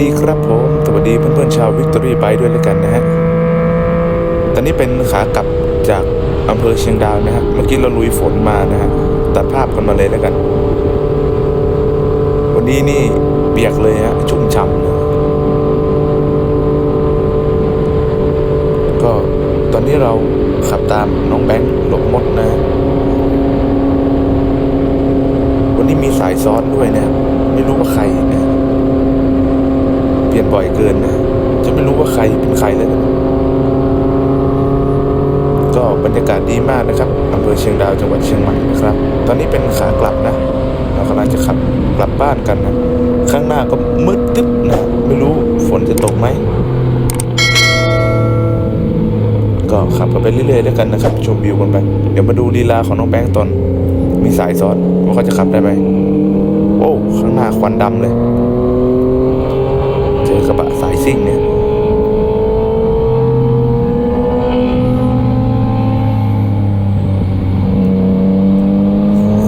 ดีครับผม สวัสดีเพื่อนๆชาววิกตอรี่ไบด้วยแล้วกันนะฮะ ตอนนี้เป็นขากลับจากอำเภอเชียงดาวนะฮะ เมื่อกี้เราลุยฝนมานะฮะ ตัดภาพกันมาเลยแล้วกัน วันนี้นี่เปียกเลยฮะ ชุ่มฉ่ำนะก็ตอนนี้เราขับตามน้องแบงค์หลบมดนะ วันนี้มีสายซ้อนด้วยนะ ไม่รู้ว่าใครนะ ลี่ยนบ่อยเกินนะจะไม่รู้ว่าใครเป็นใครแล้วก็บรรยากาศดีมากนะครับอำเภอเชียงดาวจังหวัดเชียงใหม่นะครับ ตอนนี้เป็นขากลับนะ เรากำลังจะขับกลับบ้านกันนะข้างหน้าก็มืดตึ๊บนะ ไม่รู้ฝนจะตกไหมก็ขับกันไปเรื่อยๆแล้วยกันนะครับ ชมวิวกันไป เดี๋ยวมาดูลีลาของน้องแบงตอนมีสายซ้อนว่าเขาจะขับได้ไหมโอ้ข้างหน้าควันดำเลย สิ่งเนี่ย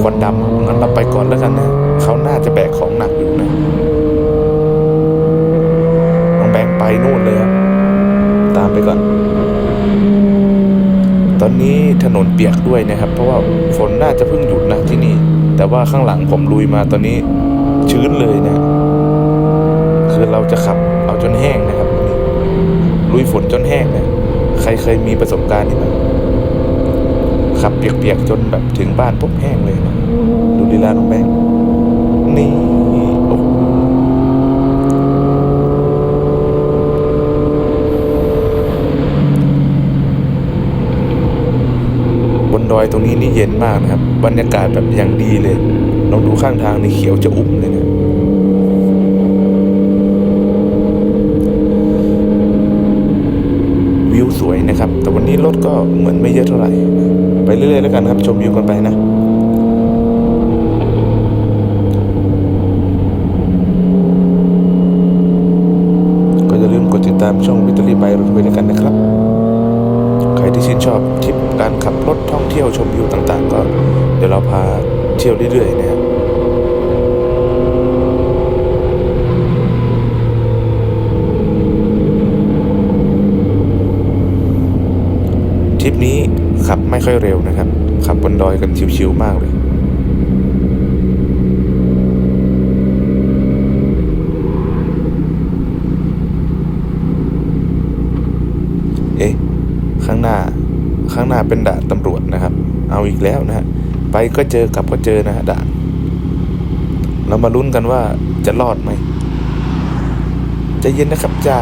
ควันดำงั้นเราไปก่อนแล้วกันนะ เขาน่าจะแบกของหนักอยู่นะน้องแบงค์ไปนู่นเลยครับ ตามไปก่อน ตอนนี้ถนนเปียกด้วยนะครับ เพราะว่าฝนน่าจะเพิ่งหยุดนะที่นี่ แต่ว่าข้างหลังผมลุยมาตอนนี้ชื้นเลยนะ คือเราจะขับ เอาจนแห้งนะครับลุยฝนจนแห้งนะใครเคยมีประสบการณ์นี้ไหมขับเปียกๆจนแบบถึงบ้านปุ๊บแห้งเลยนะดูลีลาน้องแบงค์นี่โอ้บนดอยตรงนี้นี่เย็นมากนะครับ บรรยากาศแบบอย่างดีเลย ลองดูข้างทางนี่เขียวจะอุ้มเลยนะ วิว สวยนะครับ แต่วันนี้รถก็เหมือนไม่เยอะเท่าไหร่ ไปเรื่อยๆแล้วกันครับ ชมวิวกันไปนะก็อย่าลืมกดติดตามช่องวิตาลีไบรถไว้ด้วยกันนะครับ ใครที่ชื่นชอบทริปการขับรถท่องเที่ยวชมวิวต่างๆ ก็เดี๋ยวเราพาเที่ยวเรื่อยๆนะครับ ทริปนี้ขับไม่ค่อยเร็วนะครับ ขับบนดอยกันชิวๆมากเลยเอ๊ะข้างหน้าข้างหน้าเป็นด่านตำรวจนะครับ เอาอีกแล้วนะฮะไปก็เจอกลับก็เจอนะฮะด่านเรามาลุ้นกันว่าจะรอดไหมจะเย็นนะครับจ้า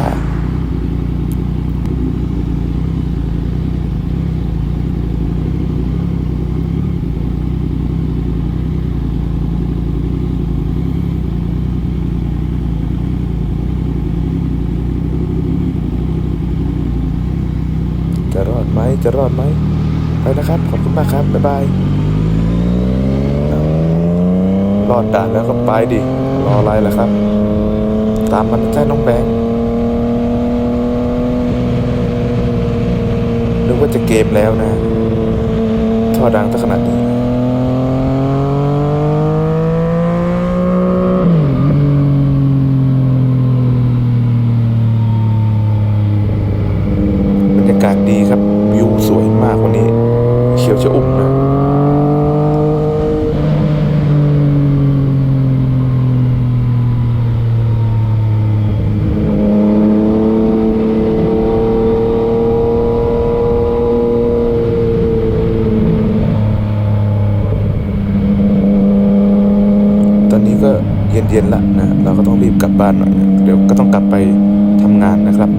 จะรอดไหม จะรอดไหมไปนะครับ ขอบคุณมากครับ บ๊ายบาย รอดด่านแล้วก็ไปดิ รออะไรล่ะครับ ตามมันใช่น้องแบงค์นึกว่าจะเกมแล้วนะท่อดังตั้งขนาดนี้ บรรยากาศดีครับ วิวสวยมากวันนี้ เขียวจะอุ้มนะ ตอนนี้ก็เย็นๆละนะ เราก็ต้องรีบกลับบ้านหน่อยเดี๋ยวก็ต้องกลับไปทำงานนะครับ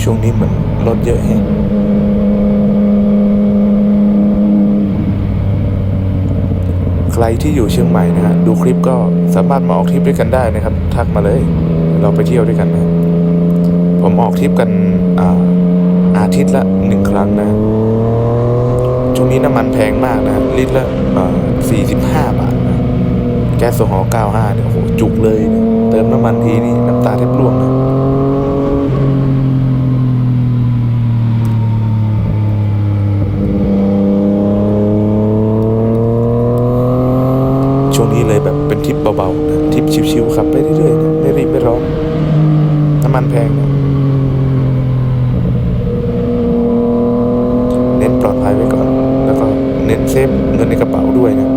ช่วงนี้เหมือนรถเยอะแฮะใค รที่อยู่เชียงใหม่นะฮะดูคลิปก็สามารถมาออกทริปด้วยกันได้นะครับ ทักมาเลย เราไปเที่ยวด้วยกันนะผมออกทริปกันอาอาทิตย์ละหนึ่งครั้งนะช่วงนี้น้ำมันแพงมากนะลิตรละสี่สิบห้าบาทนะแก๊สโซฮอล์95เนี่ยโอ้โหจุกเลยเนี่ยเติมมน้ำมันทีนี่น้ำตาแทบร่วงนะ ช่วงนี้เลยแบบเป็นทริปเบาๆนะทริปชิวๆขับไปเรื่อยๆนะไม่รีบไม่ร้อนน้ำมันแพงนะเน้นปลอดภัยไว้ก่อน แล้วก็เน้นเซฟเงินในกระเป๋าด้วยนะ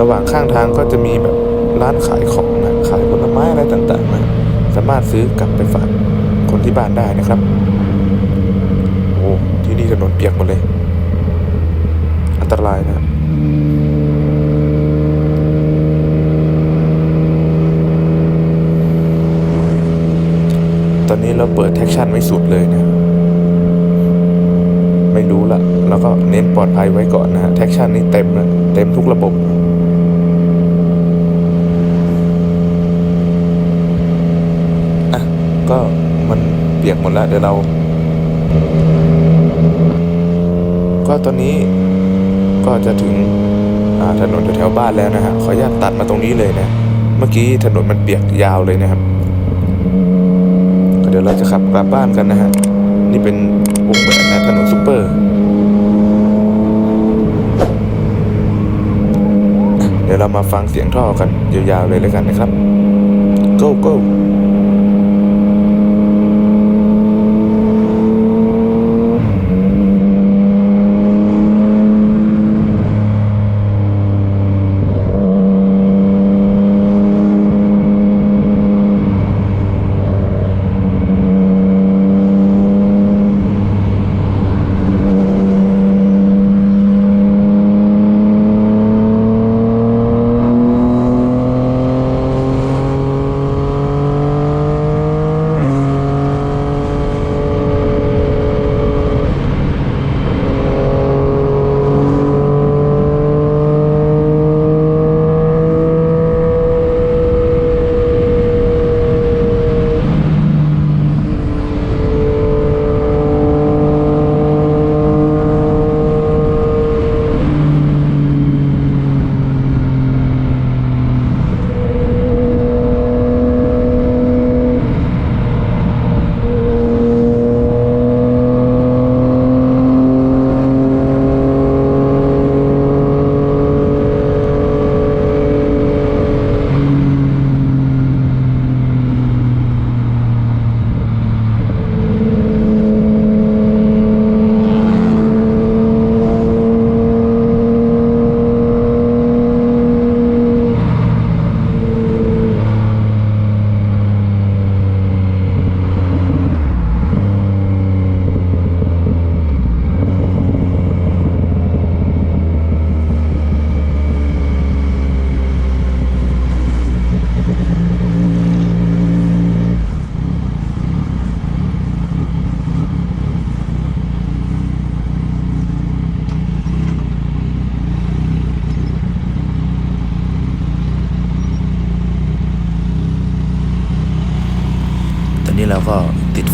ระหว่างข้างทางก็จะมีแบบร้านขายของนะขายผลไม้อะไรต่างๆนะสามารถซื้อกลับไปฝากคนที่บ้านได้นะครับโอ้ที่นี่ถนนเปียกหมดเลย อันตรายนะ ตอนนี้เราเปิดแท็กชั่นไว้สุดเลยนะไม่รู้ละเราก็เน้นปลอดภัยไว้ก่อนนะฮะแท็กชั่นนี่เต็มแล้วเต็มทุกระบบอะก็มันเปียกหมดแล้วเดี๋ยวเรา ก็ตอนนี้ ก็จะถึงถนนแถวๆบ้านแล้วนะฮะขออนุญาตตัดมาตรงนี้เลยนะเมื่อกี้ถนนมันเปียกยาวเลยนะครับเดี๋ยวเราจะขับกลับบ้านกันนะฮะนี่เป็นวงแหวนนะถนนซุปเปอร์ เดี๋ยวเรามาฟังเสียงท่อกันยาวๆเลยแล้วกันนะครับ go go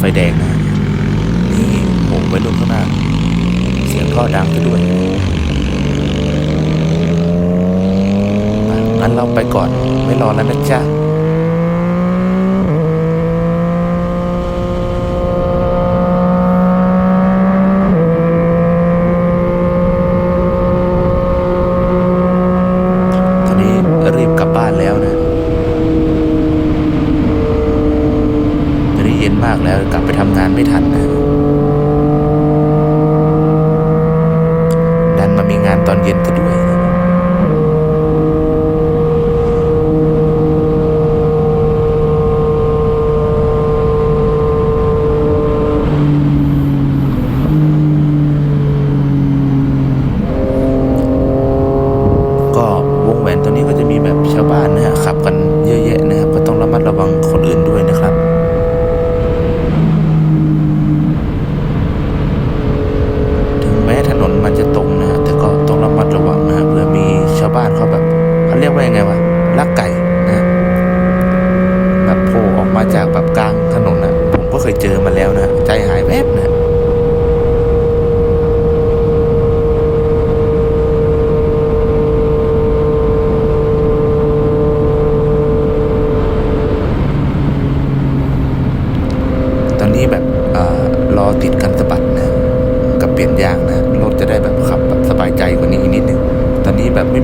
ฟแดงนะนี่โหไปรุ่นข้างหน้า เสียงท่อดังไปด้วยงั้นเราไปก่อน ไม่รอแล้วนะจ๊ะ ตอนเย็นซะด้วย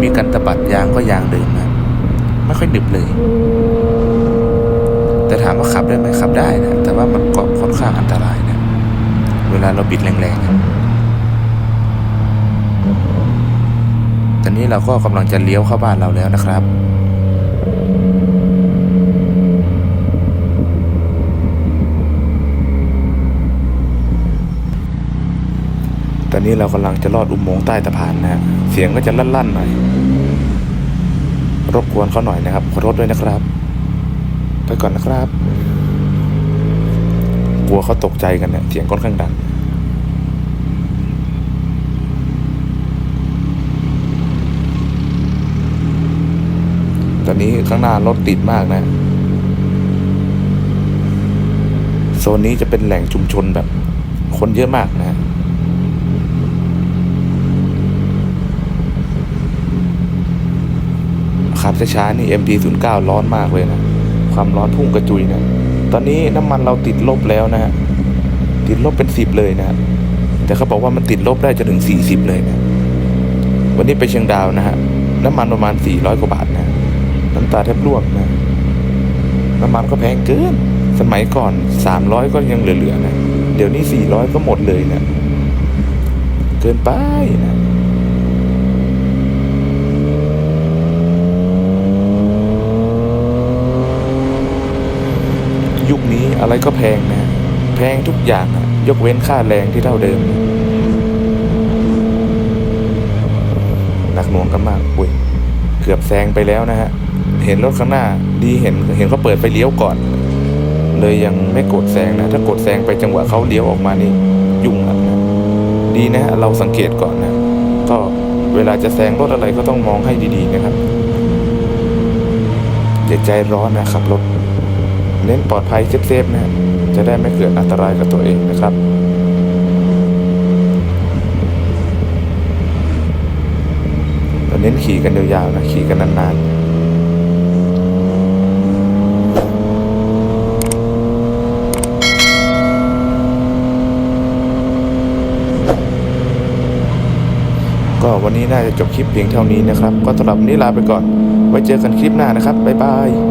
ม่มีกันตะบัดยางก็ยางเดิมนะไม่ค่อยหนึบเลย แต่ถามว่าขับได้ไหมขับได้นะ แต่ว่ามันก็ค่อนข้างอันตรายนะ เวลาเราบิดแรงๆนะตอนนี้เราก็กำลังจะเลี้ยวเข้าบ้านเราแล้วนะครับ ตอนนี้เรากำลังจะลอดอุโมงค์ใต้สะพานนะฮะ เสียงก็จะลั่นๆหน่อย รบกวนเขาหน่อยนะครับ ขอโทษด้วยนะครับ ไปก่อนนะครับ กลัวเขาตกใจกันเนี่ย เสียงค่อนข้างดังตอนนี้ข้างหน้ารถติดมากนะ โซนนี้จะเป็นแหล่งชุมชนแบบ คนเยอะมากนะ ขับช้าๆนี่ MT09 ร้อนมากเลยนะ ความร้อนพุ่งกระจุยนะ ตอนนี้น้ำมันเราติดลบแล้วนะฮะ ติดลบเป็นสิบเลยนะ แต่เขาบอกว่ามันติดลบได้จนถึงสี่สิบเลยนะ วันนี้ไปเชียงดาวนะฮะ น้ำมันประมาณสี่ร้อยกว่าบาทนะ น้ำตาแทบร่วงนะ น้ำมันก็แพงเกิน สมัยก่อนสามร้อยก็ยังเหลือๆนะ เดี๋ยวนี้สี่ร้อยก็หมดเลยนะ เกินไปนะ ยุคนี้อะไรก็แพงนะแพงทุกอย่างอะยกเว้นค่าแรงที่เท่าเดิมหนักหน่วงกันมากอุ้ยเกือบแซงไปแล้วนะฮะ เห็นรถข้างหน้าดีเห็นเห็นเขาเปิดไฟเลี้ยวก่อน เลยยังไม่กดแซงนะ ถ้ากดแซงไปจังหวะเขาเลี้ยวออกมานี่ยุ่งอันนะดีนะเราสังเกตก่อนนะ ก็เวลาจะแซงรถอะไรก็ต้องมองให้ดีๆนะครับอย่าใจร้อนนะขับรถ เน้นปลอดภัยเซฟๆนะจะได้ไม่เกิดอันตรายกับตัวเองนะครับเราเน้นขี่กันยาวๆนะขี่กันนานๆก็วันนี้น่าจะจบคลิปเพียงเท่านี้นะครับ ก็สำหรับวันนี้ลาไปก่อน ไว้เจอกันคลิปหน้านะครับ บ๊ายบาย